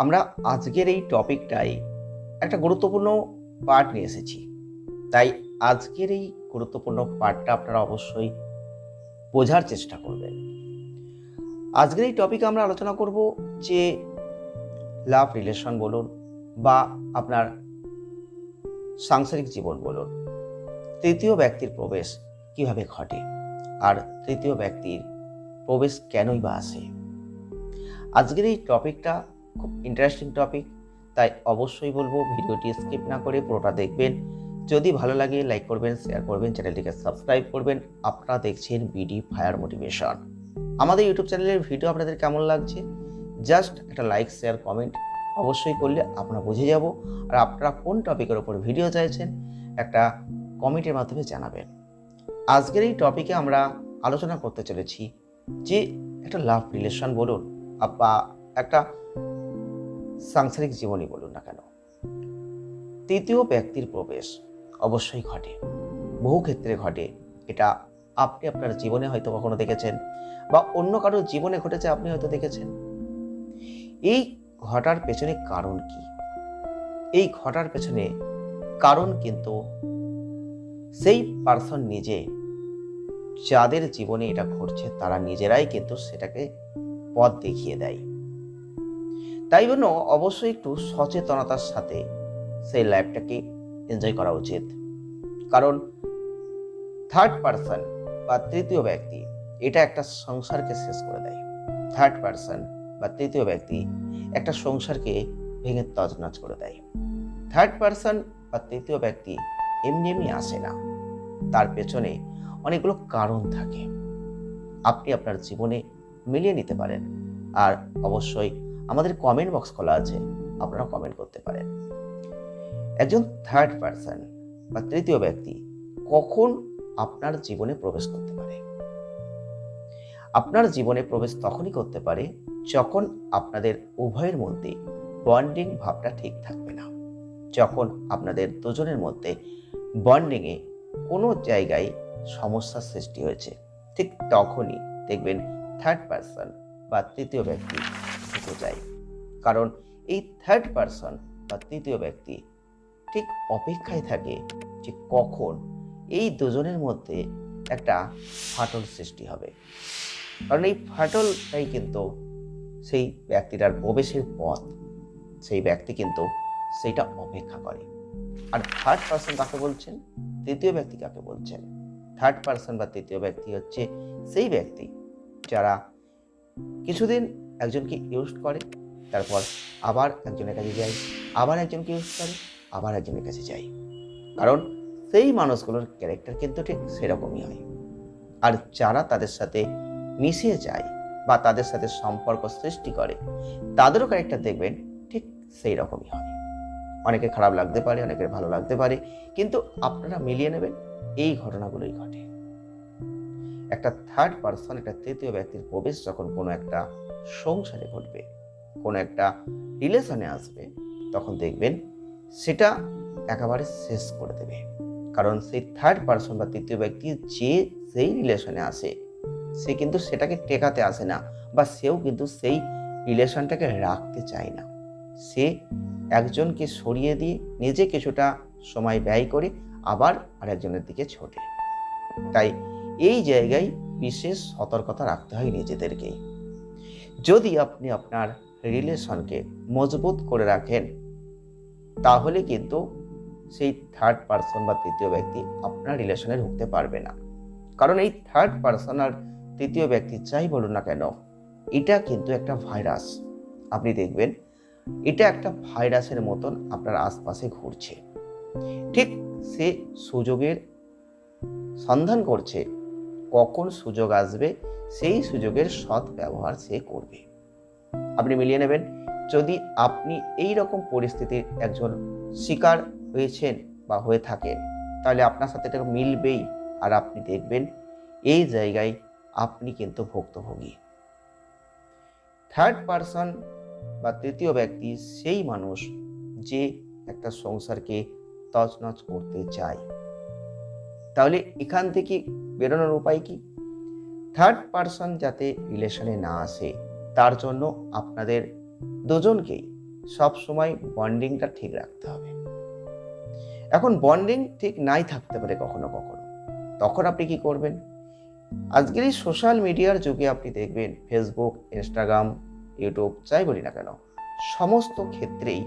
আমরা আজকের এই টপিকটাই একটা গুরুত্বপূর্ণ পার্ট নিয়ে এসেছি। তাই আজকের এই গুরুত্বপূর্ণ পার্টটা আপনারা অবশ্যই বোঝার চেষ্টা করবেন। আজকের এই টপিকে আমরা আলোচনা করব যে লাভ রিলেশন বলুন বা আপনার সাংসারিক জীবন বলুন, তৃতীয় ব্যক্তির প্রবেশ কীভাবে ঘটে আর তৃতীয় ব্যক্তির প্রবেশ কেনই বা আসে? আজকের এই টপিকটা খুব ইন্টারেস্টিং টপিক তাই অবশ্যই বলব ভিডিওটি স্কিপ না করে পুরোটা দেখবেন। যদি ভালো লাগে লাইক করবেন শেয়ার করবেন চ্যানেলটিকে সাবস্ক্রাইব করবেন। আপনারা দেখছেন বিডি ফায়ার মোটিভেশন আমাদের ইউটিউব চ্যানেলের ভিডিও আপনাদের কেমন লাগছে? জাস্ট একটা লাইক শেয়ার কমেন্ট অবশ্যই করলে আপনারা বুঝে যাব। আর আপনারা কোন টপিকের ওপর ভিডিও চাইছেন, একটা কমেন্টের মাধ্যমে জানাবেন। আজকের এই টপিকে আমরা আলোচনা করতে চলেছি যে একটা লাভ রিলেশন বলুন, বা একটা সাংসারিক জীবনই বলুন না কেন। তৃতীয় ব্যক্তির প্রবেশ অবশ্যই ঘটে। বহু ক্ষেত্রে ঘটে। এটা আপনি আপনার জীবনে হয়তো কখনো দেখেছেন বা অন্য কারোর জীবনে ঘটেছে আপনি হয়তো দেখেছেন। এই ঘটার পেছনে কারণ কি? এই ঘটার পেছনে কারণ কিন্তু সেই পার্সন নিজে যাদের জীবনে এটা ঘটছে তারা নিজেরাই কিন্তু সেটাকে পথ দেখিয়ে দেয়। তাই জন্য অবশ্যই একটু সচেতনতার সাথে সেই লাইফটাকে এনজয় করা উচিত। কারণ থার্ড পার্সন বা তৃতীয় ব্যক্তি, এটা একটা সংসারকে শেষ করে দেয়। থার্ড পার্সন বা তৃতীয় ব্যক্তি একটা সংসারকে ভেঙে তজনাজ করে দেয়। থার্ড পার্সন বা তৃতীয় ব্যক্তি এমনি এমনি আসে না। তার পেছনে অনেকগুলো কারণ থাকে। আপনি আপনার জীবনে মিলিয়ে নিতে পারেন। আর অবশ্যই আমাদের কমেন্ট বক্স খোলা আছে আপনারা কমেন্ট করতে পারেন। একজন থার্ড পার্সন বা তৃতীয় ব্যক্তি কখন আপনার জীবনে প্রবেশ করতে পারে? আপনার জীবনে প্রবেশ তখনই করতে পারে যখন আপনাদের উভয়ের মধ্যে বন্ডিং ভাবটা ঠিক থাকবে না। যখন আপনাদের দুজনের মধ্যে বন্ডিংয়ে কোনো জায়গায় সমস্যার সৃষ্টি হয়েছে, ঠিক তখনই দেখবেন থার্ড পার্সন বা তৃতীয় ব্যক্তি যায় কারণ এই থার্ড পার্সন বা তৃতীয় ব্যক্তি ঠিক অপেক্ষায় থাকে যে কখন এই দুজনের মধ্যে একটা ফাটল সৃষ্টি হবে। কারণ এই ফাটলটাই কিন্তু সেই ব্যক্তিটার প্রবেশের পথ। সেই ব্যক্তি কিন্তু সেইটা অপেক্ষা করে। আর থার্ড পার্সন কাকে বলছেন? তৃতীয় ব্যক্তি কাকে বলছেন? থার্ড পার্সন বা তৃতীয় ব্যক্তি হচ্ছে সেই ব্যক্তি যারা কিছুদিন একজনকে ইউজ করে, তারপর আবার একজনের কাছে যাই আবার একজনকে ইউজ করে, আবার একজনের কাছে যাই কারণ সেই মানুষগুলোর ক্যারেক্টার কিন্তু ঠিক সেরকমই হয়। আর যারা তাদের সাথে মিশিয়ে যায় বা তাদের সাথে সম্পর্ক সৃষ্টি করে, তাদেরও ক্যারেক্টার দেখবেন ঠিক সেই রকমই হয়। অনেকে খারাপ লাগতে পারে, অনেকের ভালো লাগতে পারে, কিন্তু আপনারা মিলিয়ে নেবেন, এই ঘটনাগুলোই ঘটে। একটা থার্ড পার্সন একটা তৃতীয় ব্যক্তির প্রবেশ যখন কোনো একটা সংসারে ঘটবে। কোনো একটা রিলেশনে আসবে, তখন দেখবেন সেটা একেবারে শেষ করে দেবে। কারণ সেই থার্ড পার্সন বা তৃতীয় ব্যক্তি যে সেই রিলেশনে আসে, সে কিন্তু সেটাকে টেকাতে আসে না বা সেও কিন্তু সেই রিলেশনটাকে রাখতে চায় না। সে একজনকে সরিয়ে দিয়ে নিজে কিছুটা সময় ব্যয় করে আবার আরেকজনের দিকে ছোটে। তাই এই জায়গায় বিশেষ সতর্কতা রাখতে হয় নিজেদেরকেই। যদি আপনি আপনার রিলেশনকে মজবুত করে রাখেন তাহলে কিন্তু সেই থার্ড পার্সন বা তৃতীয় ব্যক্তি আপনার রিলেশনে ঢুকতে পারবে না। কারণ এই থার্ড পার্সন আর তৃতীয় ব্যক্তি চাই বলুন না কেন এটা কিন্তু একটা ভাইরাস আপনি দেখবেন এটা একটা ভাইরাসের মতন আপনার আশপাশে ঘুরছে। ঠিক সে সুযোগের সন্ধান করছে কখন সুযোগ আসবে, সেই সুযোগের সৎ ব্যবহার সে করবে। আপনি মিলিয়ে নেবেন, যদি আপনি এই রকম পরিস্থিতির একজন শিকার হয়েছেন বা হয়ে থাকেন, তাহলে আপনার সাথে এটা মিলবেই। আর আপনি দেখবেন, এই জায়গায় আপনি কিন্তু ভুক্তভোগী। থার্ড পার্সন বা তৃতীয় ব্যক্তি, সেই মানুষ যে একটা সংসারকে তছনছ করতে চায়। তাহলে এখান থেকে বেরোনোর উপায় কি? থার্ড পার্সন যাতে রিলেশনে না আসে, তার জন্য আপনাদের দুজনকেই সব সময় বন্ডিংটা ঠিক রাখতে হবে। এখন বন্ডিং ঠিক নাই থাকতে পারে কখনো কখনো। তখন আপনি কি করবেন? আজকের এই সোশ্যাল মিডিয়ার যুগে আপনি দেখবেন ফেসবুক ইনস্টাগ্রাম ইউটিউব যাই বলি না কেন, সমস্ত ক্ষেত্রেই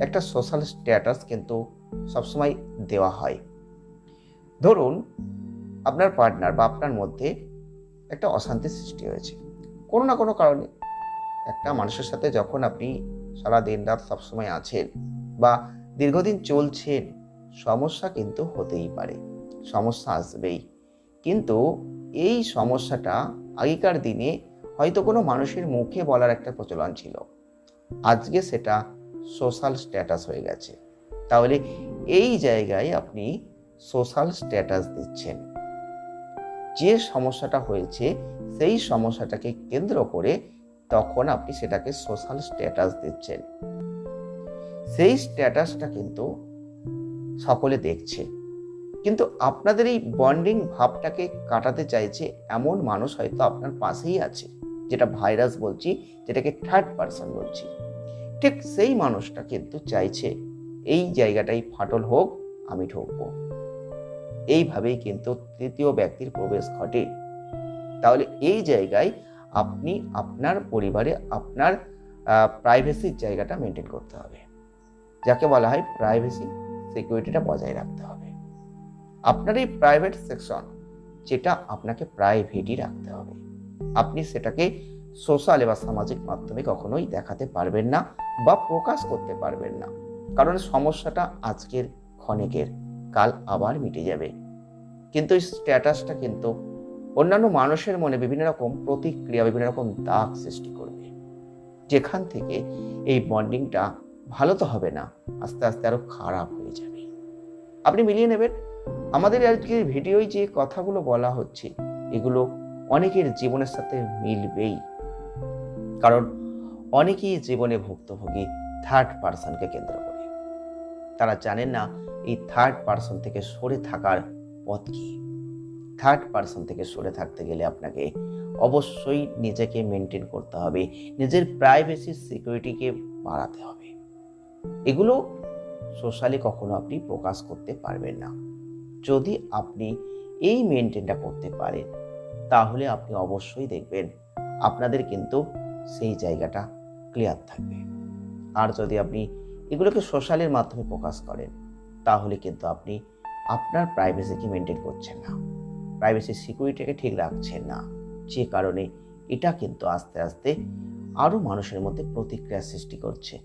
একটা সোশ্যাল স্ট্যাটাস কিন্তু সবসময় দেওয়া হয়। ধরুন, আপনার পার্টনার বা আপনার মধ্যে একটা অশান্তি সৃষ্টি হয়েছে। কোনো না কোনো কারণে। একটা মানুষের সাথে যখন আপনি সারা দিন রাত সবসময় আছেন বা দীর্ঘদিন চলছেন, সমস্যা কিন্তু হতেই পারে। সমস্যা আসবেই। কিন্তু এই সমস্যাটা আগেকার দিনে হয়তো কোনো মানুষের মুখে বলার একটা প্রচলন ছিল। আজকে সেটা সোশ্যাল স্ট্যাটাস হয়ে গেছে। তাহলে এই জায়গায় আপনি সোশ্যাল স্ট্যাটাস দিচ্ছেন। যে সমস্যাটা হয়েছে, সেই সমস্যাটাকে কেন্দ্র করে তখন আপনি সেটাকে সোশ্যাল স্ট্যাটাস দিচ্ছেন। সেই স্ট্যাটাসটা কিন্তু সকলে দেখছে। কিন্তু আপনাদের এই বন্ডিং ভাবটাকে কাটাতে চাইছে এমন মানুষ হয়তো আপনার পাশেই আছে, যেটা ভাইরাস বলছি, যেটাকে থার্ড পার্সন বলছি। ঠিক সেই মানুষটা কিন্তু চাইছে, এই জায়গাটাই ফাটল হোক, আমি ঢুকবো। এইভাবেই কিন্তু তৃতীয় ব্যক্তির প্রবেশ ঘটে। তাহলে এই জায়গায় আপনি আপনার পরিবারে আপনার প্রাইভেসির জায়গাটা মেনটেন করতে হবে। যাকে বলা হয় প্রাইভেসি সিকিউরিটিটা বজায় রাখতে হবে। আপনার এই প্রাইভেট সেকশন যেটা আপনাকে প্রাইভেটই রাখতে হবে। আপনি সেটাকে সোশ্যাল বা সামাজিক মাধ্যমে কখনোই দেখাতে পারবেন না বা প্রকাশ করতে পারবেন না। কারণ সমস্যাটা আজকের ক্ষণিকের। কাল আবার মিটে যাবে। কিন্তু এই স্ট্যাটাসটা কিন্তু অন্যান্য মানুষের মনে বিভিন্ন রকম প্রতিক্রিয়া, বিভিন্ন রকম দাগ সৃষ্টি করবে। যেখান থেকে এই বন্ডিংটা ভালো তো হবে না, আস্তে আস্তে আরও খারাপ হয়ে যাবে। আপনি মিলিয়ে নেবেন। আমাদের আজকের ভিডিওয় যে কথাগুলো বলা হচ্ছে, এগুলো অনেকের জীবনের সাথে মিলবেই। কারণ অনেকেই জীবনে ভুক্তভোগী থার্ড পার্সনকে কেন্দ্র করে। তারা জানেন না এই থার্ড পার্সন থেকে সরে থাকার পথ কি? থার্ড পার্সন থেকে সরে থাকতে গেলে আপনাকে অবশ্যই নিজেকে মেনটেন করতে হবে। নিজের প্রাইভেসি সিকিউরিটিকে বাড়াতে হবে। এগুলো সোশ্যালি কখনো আপনি প্রকাশ করতে পারবেন না। যদি আপনি এই মেনটেনটা করতে পারেন, তাহলে আপনি অবশ্যই দেখবেন আপনাদের কিন্তু সেই জায়গাটা ক্লিয়ার থাকবে। আর যদি আপনি এগুলোকে সোশ্যালের মাধ্যমে প্রকাশ করেন তাহলে কিন্তু আপনি আপনার প্রাইভেসিকে মেনটেন করছেন না। প্রাইভেসি সিকিউরিটিকে ঠিক রাখছেন না। যে কারণে এটা কিন্তু আস্তে আস্তে আরও মানুষের মধ্যে প্রতিক্রিয়া সৃষ্টি করছে।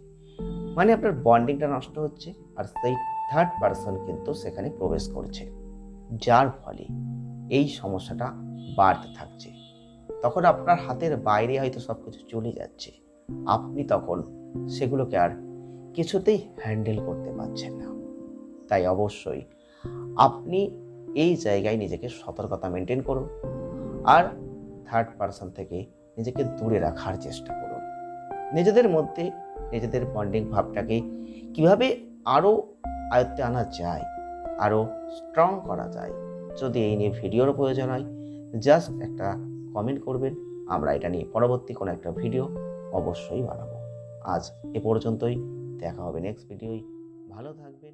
মানে আপনার বন্ডিংটা নষ্ট হচ্ছে আর সেই থার্ড পার্সন কিন্তু সেখানে প্রবেশ করছে। যার ফলে এই সমস্যাটা বাড়তে থাকছে। তখন আপনার হাতের বাইরে হয়তো সব কিছু চলে যাচ্ছে। আপনি তখন সেগুলোকে আর কিছুতেই হ্যান্ডেল করতে পারছেন না। তাই অবশ্যই আপনি এই জায়গায় নিজেকে সতর্কতা মেনটেন করুন আর থার্ড পার্সন থেকে নিজেকে দূরে রাখার চেষ্টা করুন। নিজেদের মধ্যে নিজেদের বন্ডিং ভাবটাকে কীভাবে আরও আয়ত্তে আনা যায় আরও স্ট্রং করা যায়, যদি এই নিয়ে ভিডিওর প্রয়োজন হয় জাস্ট একটা কমেন্ট করবেন। আমরা এটা নিয়ে পরবর্তী কোনো একটা ভিডিও অবশ্যই বানাবো। আজ এ পর্যন্তই, দেখা হবে নেক্সট ভিডিওই ভালো থাকবেন।